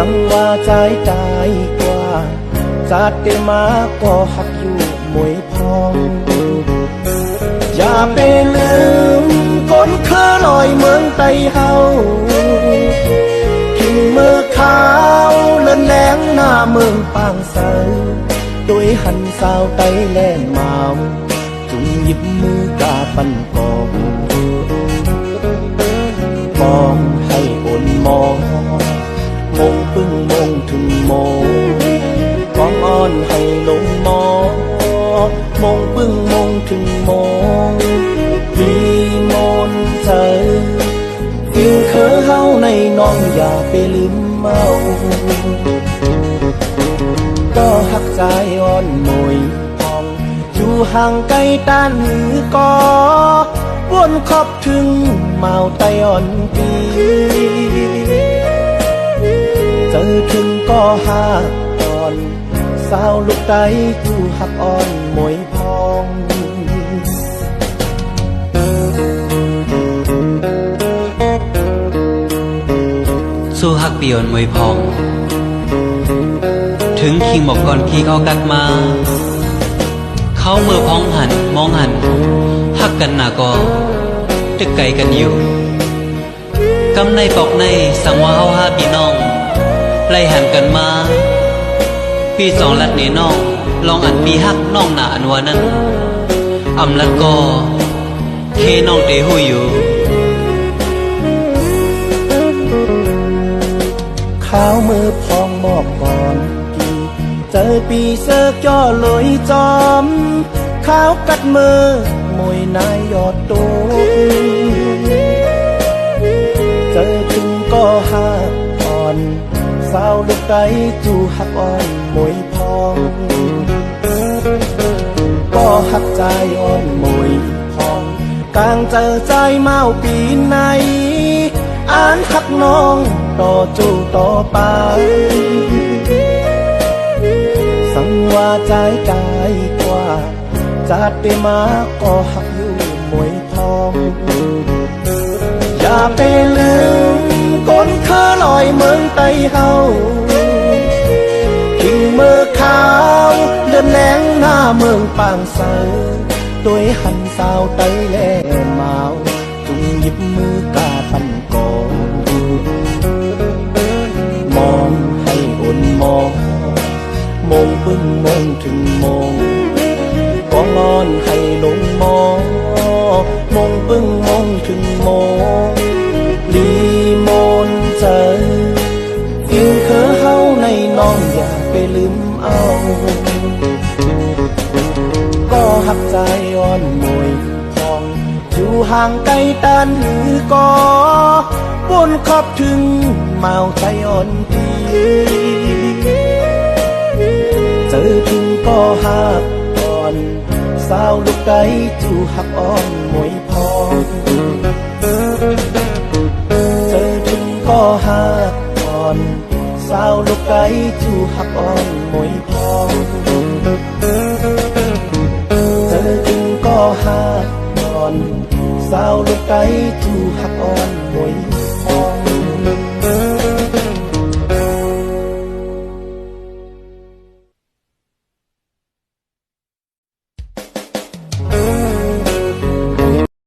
สังว่าใจใจกว่าจัดได้มาก็หักอยู่มวยพองอย่าไปลืมคนเคอลอยเมืองไตเฮาทิ้งมือขาวเลินแหลงหน้าเมืองปางเสาโดยหันสาวไตแล่นเมาจุงหยิบมือกาปันกอ นให้ลงมองมงปึ้งมองถึงโมมีมนเจอฟิวเคอเฮาในน้องอย่าไปลืมเมาก็หักใจอ่อนมวยพอง อยู่ห่างไกลต้านหือกอวนขอบถึงเมาไตอ่อนปีเจอถึงก็หักอ่อน สาวลูกไตอยู่หักอ่อนมวยพองสู้ฮักเปียนมวยพอง ถึงคิงบอกก่อนขี้เขากัดมา เขาเมื่อพ้องหันมองหันฮักกันหนาก็ตึกไกลกันอยู่กำในปอกในสังว่าเฮาห้าพี่น้อง ไล่หันกันมา พี่สองลัดนี่น้อง ลองอันมีฮักน้องหนาอันวานั้นอำลัดก็เคน้องเตหูอยู่ข้าวมือพองมอบก่อนกี่เจอปีเสิร์กย่อลอยจอมข้าวกัดมือมวยนายยอดโตเจอถึงก็หักอ่อนสาวลูกไก่จูหักอ่อน องก็หักใจอ่อนมวยพองกลางเจอใจเมาปีไหนอ่านหักน้องต่อจูต่อไปสังว่าใจกายกว่าจัดได้มาก็หักอยู่มวยทองอย่าไปลืมคนเคอลอยเมืองไตเฮาาวเดินแหลงหน้าเมืองปางเสาโดยหันสาวไตแล่เมาจุงหยิบมือกาปันกองมองให้อนมอง มองปึ้งมองถึงมองก็งอนให้ลงมองมองปึ้งมองถึงมองลีมนเจอฟิวเคอเฮาในน้องอย่าไปลืมเอา หักใจอ่อนมวยพองอยู่ห่างไกลตันหือกอบนขอบถึงเมาใจอ่อนทีเจอถึงก็หักอ่อนสาวลูกไก่จูหักอ่อนมวยพองเจอถึงก็หักอ่อนสาวลูกไก่จูหักอ่อน หักอ่อนสาวลูกไก่ถูหักอ่อน